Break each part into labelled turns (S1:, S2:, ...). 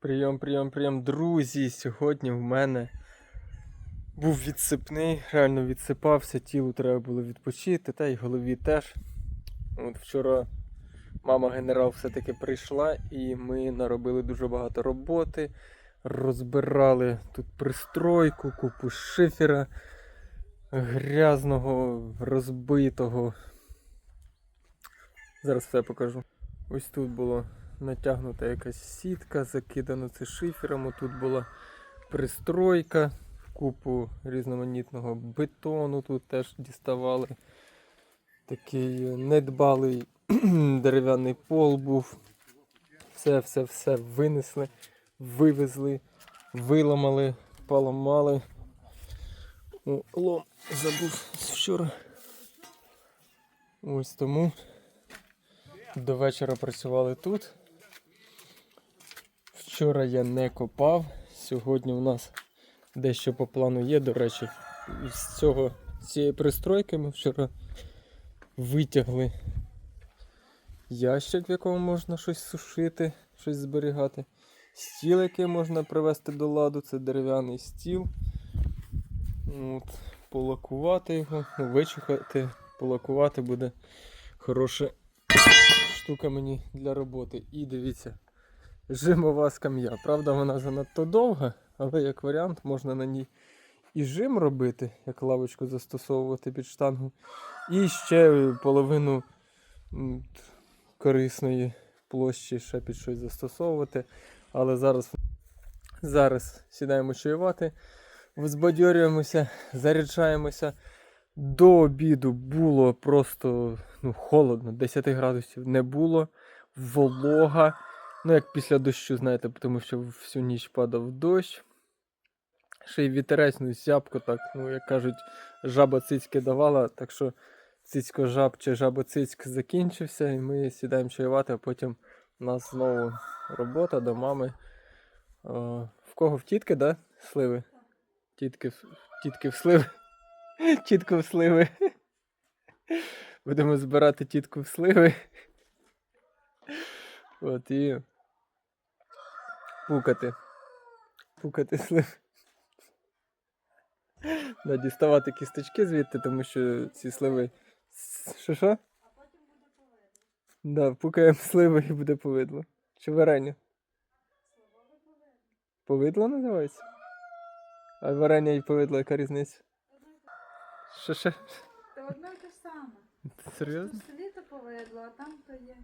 S1: Прийом, прийом, прийом, друзі. Сьогодні в мене був відсипний, реально відсипався, тілу треба було відпочити, та й голові теж. От вчора мама генерал все-таки прийшла і ми наробили дуже багато роботи. Розбирали тут пристройку, купу шифера грязного, розбитого. Зараз все покажу. Ось тут було натягнута якась сітка, закидано це шифером. Тут була пристройка, купу різноманітного бетону тут теж діставали. Такий недбалий дерев'яний пол був. Все, все, все винесли, вивезли, виламали, поламали. О, лом забув вчора. Ось тому до вечора працювали тут. Вчора я не копав. Сьогодні у нас дещо по плану є. До речі, з цього цієї пристройки ми вчора витягли ящик, в якому можна щось сушити, щось зберігати. Стіл, який можна привести до ладу, це дерев'яний стіл. От, полакувати його, ну, вичухати, полакувати буде хороша штука мені для роботи. І дивіться, жимова скам'я. Правда, вона занадто довга, але як варіант можна на ній і жим робити, як лавочку застосовувати під штангу. І ще половину корисної площі ще під щось застосовувати. Але зараз, зараз сідаємо чаювати, взбадьорюємося, заряджаємося. До обіду було просто ну, холодно, 10 градусів не було, волога. Ну, як після дощу, знаєте, тому що всю ніч падав дощ. Ще й вітерець, ну, зябко так, ну, як кажуть, жаба цицьки давала, так що цицько жаб чи жабоцицьк закінчився, і ми сідаємо чаювати, а потім у нас знову робота до мами. О, в кого в тітки, да? Сливи? Тітки, в- тітки в сливи. Тітку в сливи. Будемо збирати тітку в сливи. От і пукати. Пукати сливи. Да, діставати кісточки звідти, тому що ці сливи. с- Що що? Да, пукаємо сливи і буде повидло. Чи варення? Повидло називається? А варення і повидло яка різниця? Що ще?
S2: Та одно й те ж саме.
S1: Серйозно?
S2: В селі то повидло, а там то є.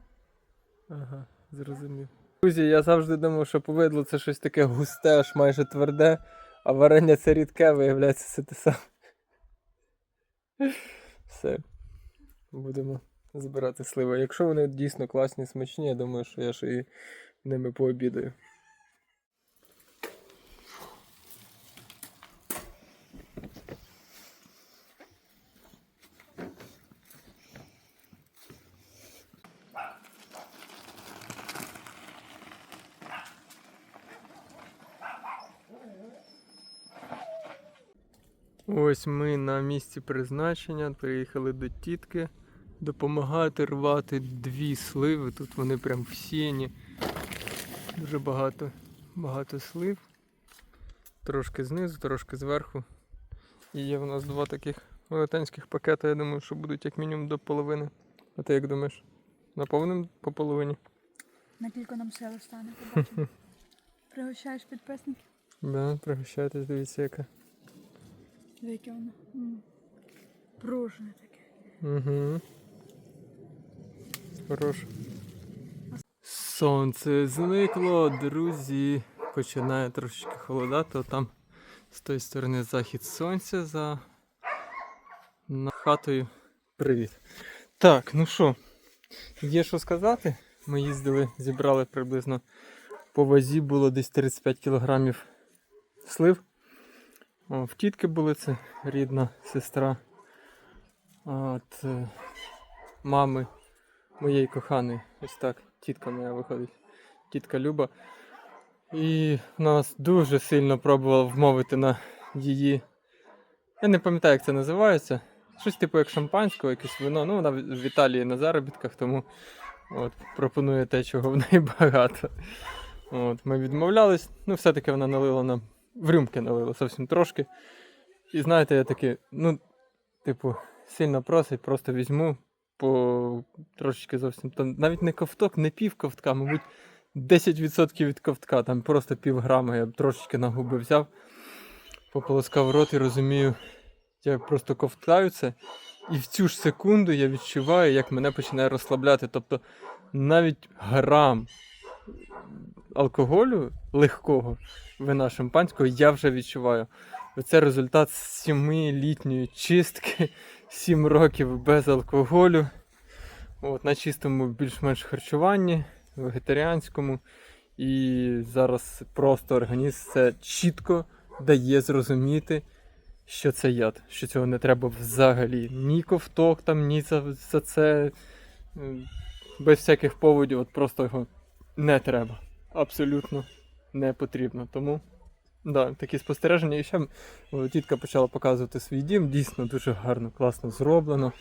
S1: Ага, зрозумів. Друзі, я завжди думав, що повидло це щось таке густе, аж майже тверде, а варення це рідке, виявляється, це те саме. Все. Будемо збирати сливи. Якщо вони дійсно класні, смачні, я думаю, що я ще і ними пообідаю. Ось ми на місці призначення, приїхали до тітки допомагати рвати дві сливи. Тут вони прям всіяні. Дуже багато, багато слив. Трошки знизу, трошки зверху. І є в нас два таких велетенських пакета, я думаю, що будуть як мінімум до половини. А ти як думаєш? Наповним по половині?
S2: На кілько нам сили стане, побачимо. Пригощаєш підписників?
S1: Да, пригощайтесь, дивіться яка.
S2: Яке воно? Пружне таке.
S1: Угу. Хорош. Сонце зникло, друзі. Починає трошечки холодати. Там з тої сторони захід сонця за над хатою. Привіт. Так, ну що, є що сказати. Ми їздили, зібрали приблизно по вазі було десь 35 кілограмів слив. В тітки були це рідна сестра. От е, мами моєї коханої. Ось так, тітка моя виходить. Тітка Люба. І нас дуже сильно пробував вмовити на її. Я не пам'ятаю, як це називається. Щось типу як шампанського, якесь вино. Ну, вона в Італії на заробітках, тому от, пропонує те, чого в неї багато. От, ми відмовлялись, ну все-таки вона налила нам в рюмки налила зовсім трошки. І знаєте, я такий, ну, типу, сильно просить, просто візьму по трошечки зовсім. Там навіть не ковток, не пів ковтка, мабуть, 10% від ковтка, там просто пів грама я б трошечки на губи взяв, пополоскав рот і розумію, я просто ковтаю це. І в цю ж секунду я відчуваю, як мене починає розслабляти. Тобто навіть грам алкоголю легкого вина шампанського я вже відчуваю. Це результат сімилітньої чистки, сім років без алкоголю. От, на чистому більш-менш харчуванні, вегетаріанському. І зараз просто організм це чітко дає зрозуміти, що це яд, що цього не треба взагалі. Ні ковток там, ні за, за це. Без всяких поводів, от просто його не треба. Абсолютно не потрібно. Тому да, такі спостереження. І ще тітка почала показувати свій дім. Дійсно дуже гарно, класно зроблено.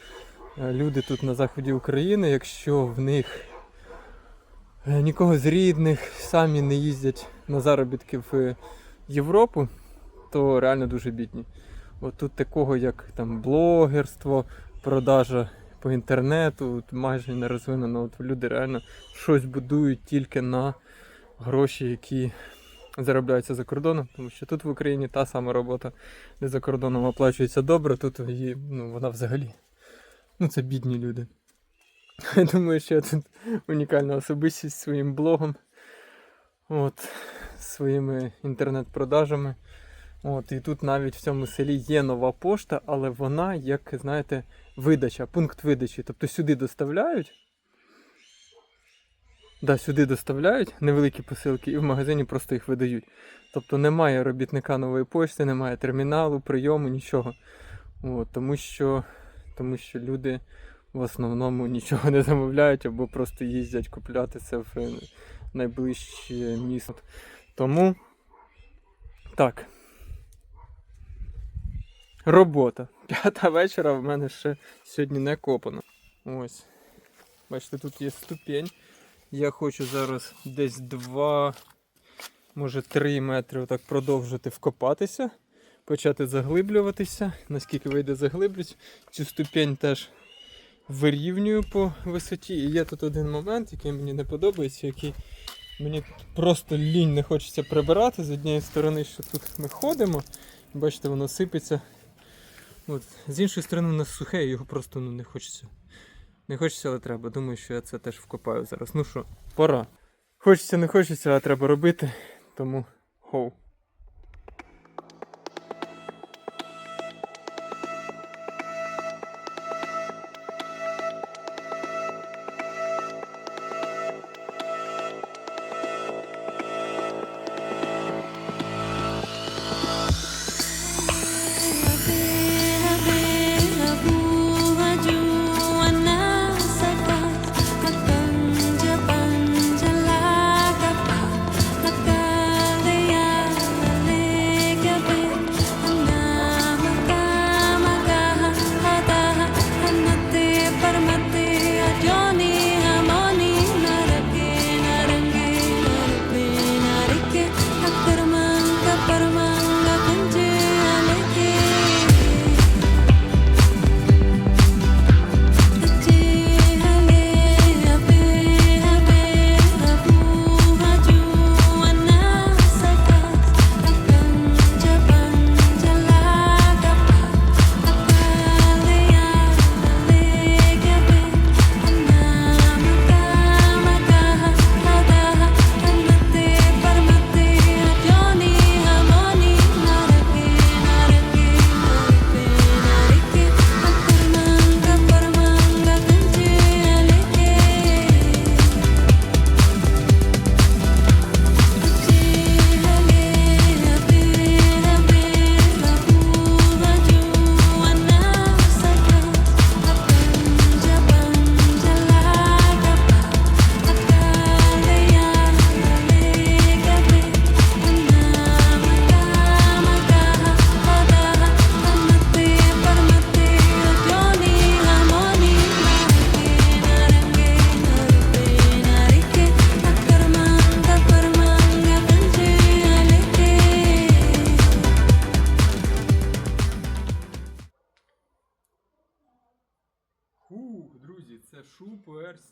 S1: Е, Люди тут на заході України, якщо в них е, нікого з рідних самі не їздять на заробітки в Європу, то реально дуже бідні. От тут такого, як там блогерство, продажа по інтернету, от майже не розвинено. От люди реально щось будують тільки на гроші, які заробляються за кордоном, тому що тут в Україні та сама робота, де за кордоном оплачується добре, тут її, ну, вона взагалі. Ну, це бідні люди. Я думаю, що я тут унікальна особистість своїм блогом, от, своїми інтернет-продажами. От, і тут навіть в цьому селі є нова пошта, але вона, як знаєте, видача, пункт видачі. Тобто сюди доставляють. Да, сюди доставляють невеликі посилки і в магазині просто їх видають. Тобто немає робітника нової пошти, немає терміналу, прийому, нічого. От, тому, що, тому що люди в основному нічого не замовляють або просто їздять купляти це в найближче місто. Тому так. Робота. П'ята вечора в мене ще сьогодні не копано. Ось. Бачите, тут є ступінь. Я хочу зараз десь 2, може 3 метри отак продовжити вкопатися, почати заглиблюватися. Наскільки вийде заглиблюсь. Цю ступінь теж вирівнюю по висоті. І є тут один момент, який мені не подобається, який мені просто лінь не хочеться прибирати з однієї сторони, що тут ми ходимо. Бачите, воно сипеться. От. З іншої сторони, воно сухе, його просто ну, не хочеться. Не хочеться, але треба. Думаю, що я це теж вкопаю зараз. Ну що, пора. Хочеться, не хочеться, а треба робити. Тому хоу.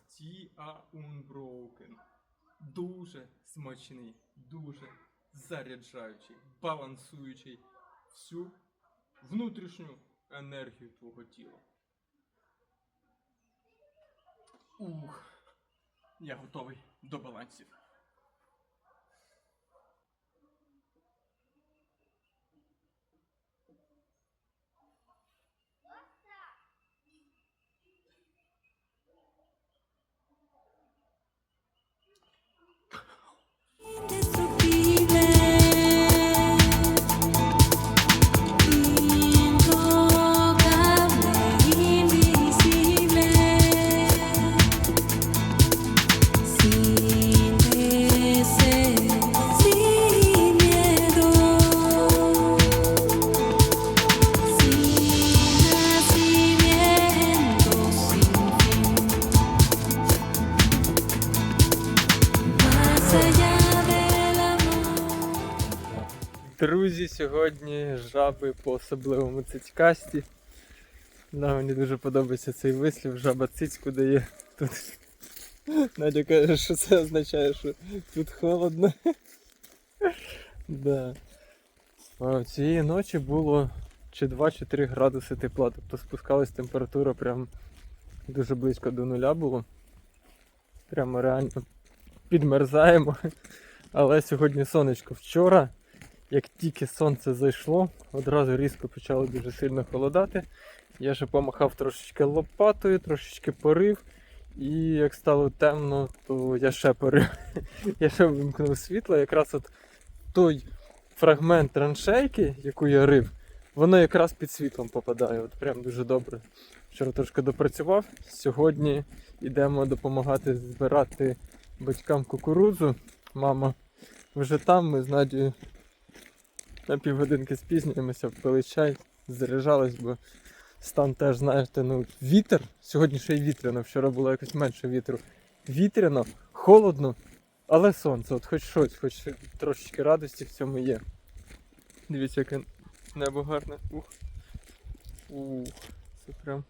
S1: Tea Unbroken. Дуже смачний, дуже заряджаючий, балансуючий всю внутрішню енергію твого тіла. Ух, я готовий до балансів. Друзі, сьогодні жаби по особливому цицькасті. Да, мені дуже подобається цей вислів, жаба цицьку дає. Тут Надя каже, що це означає, що тут холодно. да. А цієї ночі було чи 2, чи 3 градуси тепла, тобто спускалась температура прям дуже близько до нуля було. Прямо реально підмерзаємо. Але сьогодні сонечко вчора як тільки сонце зайшло, одразу різко почало дуже сильно холодати. Я ще помахав трошечки лопатою, трошечки порив. І як стало темно, то я ще порив. я ще вимкнув світло. Якраз от той фрагмент траншейки, яку я рив, воно якраз під світлом попадає. От прям дуже добре. Вчора трошки допрацював. Сьогодні йдемо допомагати збирати батькам кукурудзу. Мама вже там, ми з Надією на півгодинки спізнюємося, пили чай, заряджались, бо стан теж, знаєте, ну, вітер. Сьогодні ще й вітряно, вчора було якось менше вітру. Вітряно, холодно, але сонце, от хоч щось, хоч трошечки радості в цьому є. Дивіться, яке небо гарне. Ух. Ух, це прям.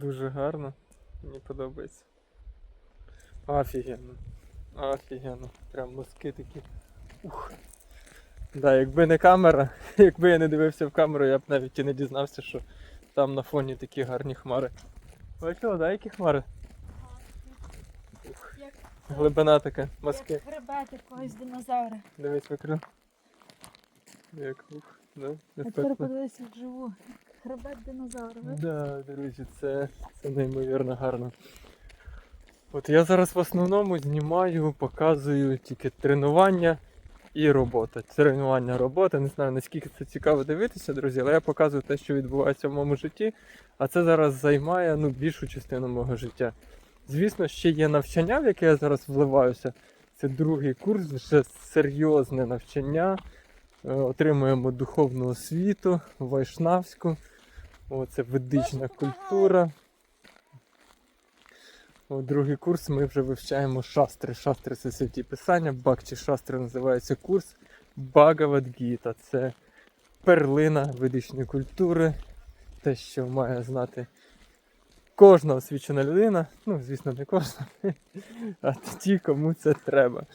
S1: Дуже гарно. Мені подобається. Офігенно. Офігенно. Прям мозки такі. Ух. Да, якби не камера, якби я не дивився в камеру, я б навіть і не дізнався, що там на фоні такі гарні хмари. Бачила, да, які хмари? Ух.
S2: Як,
S1: Глибина така, мазки.
S2: як хребет якогось динозавра.
S1: Дивись викрив. Як ух, да?
S2: Тепер
S1: Ефектно.
S2: подивися вживу. Хребет динозавра.
S1: Да, друзі, це, це неймовірно гарно. От я зараз в основному знімаю, показую тільки тренування і робота. Тренування, робота. Не знаю наскільки це цікаво дивитися, друзі, але я показую те, що відбувається в моєму житті, а це зараз займає ну, більшу частину мого життя. Звісно, ще є навчання, в яке я зараз вливаюся. Це другий курс, вже серйозне навчання. Е, Отримуємо духовну освіту, вайшнавську. О, це ведична культура. О, другий курс ми вже вивчаємо шастри. Шастри це святі писання. Бакчі шастри називається курс Багавадгіта. Це перлина ведичної культури. Те, що має знати кожна освічена людина. Ну, звісно, не кожна, а ті, кому це треба.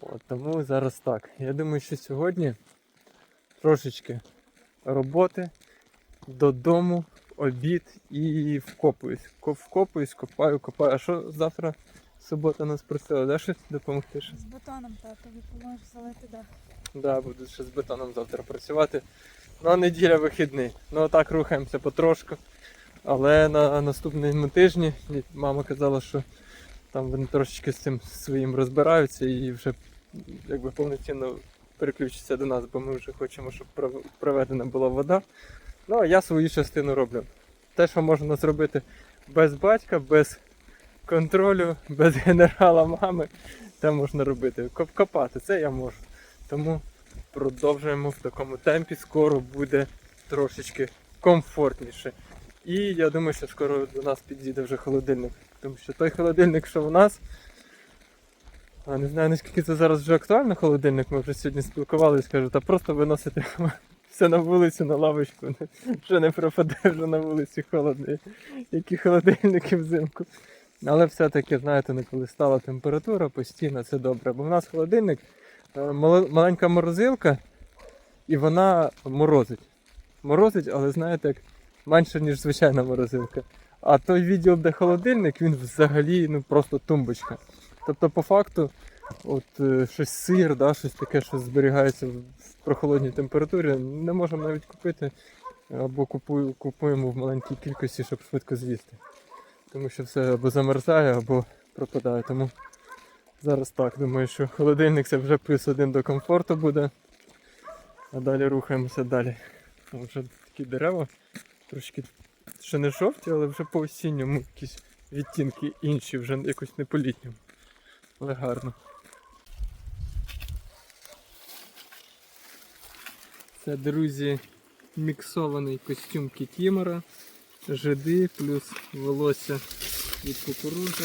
S1: От, тому зараз так. Я думаю, що сьогодні трошечки роботи додому, обід і вкопуюсь. Вкопуюсь, копаю, копаю. А що завтра субота нас просила, да, щось допомогти? Щось?
S2: З бетоном татові поможеш залити дах.
S1: Да, буду ще з бетоном завтра працювати. Ну, а неділя вихідний. Ну так рухаємося потрошку. Але на наступному тижні мама казала, що там вони трошечки з цим своїм розбираються і вже якби повноцінно переключаться до нас, бо ми вже хочемо, щоб проведена була вода. Ну, а я свою частину роблю. Те, що можна зробити без батька, без контролю, без генерала мами, те можна робити. Копати, це я можу. Тому продовжуємо в такому темпі. Скоро буде трошечки комфортніше. І я думаю, що скоро до нас підійде вже холодильник. Тому що той холодильник, що в нас. А не знаю наскільки це зараз вже актуально холодильник, ми вже сьогодні спілкувалися, кажу, та просто виносити все на вулицю, на лавочку. Вже не пропаде, вже на вулиці холодно. Які холодильники взимку. Але все-таки, знаєте, не коли стала температура постійно, це добре. Бо в нас холодильник, е, маленька морозилка, і вона морозить. Морозить, але знаєте, як менше, ніж звичайна морозилка. А той відділ, де холодильник, він взагалі ну, просто тумбочка. Тобто, по факту, от е, щось сир, да, щось таке, що зберігається в прохолодній температурі, не можемо навіть купити, або купую, купуємо в маленькій кількості, щоб швидко з'їсти. Тому що все або замерзає, або пропадає. Тому зараз так, думаю, що холодильник це вже плюс один до комфорту буде. А далі рухаємося далі. О, Вже такі дерева, трошки ще не жовті, але вже по осінньому якісь відтінки інші, вже якось не по літньому. Але гарно. Це, друзі, міксований костюм кікімора, жиди плюс волосся від кукурудзи.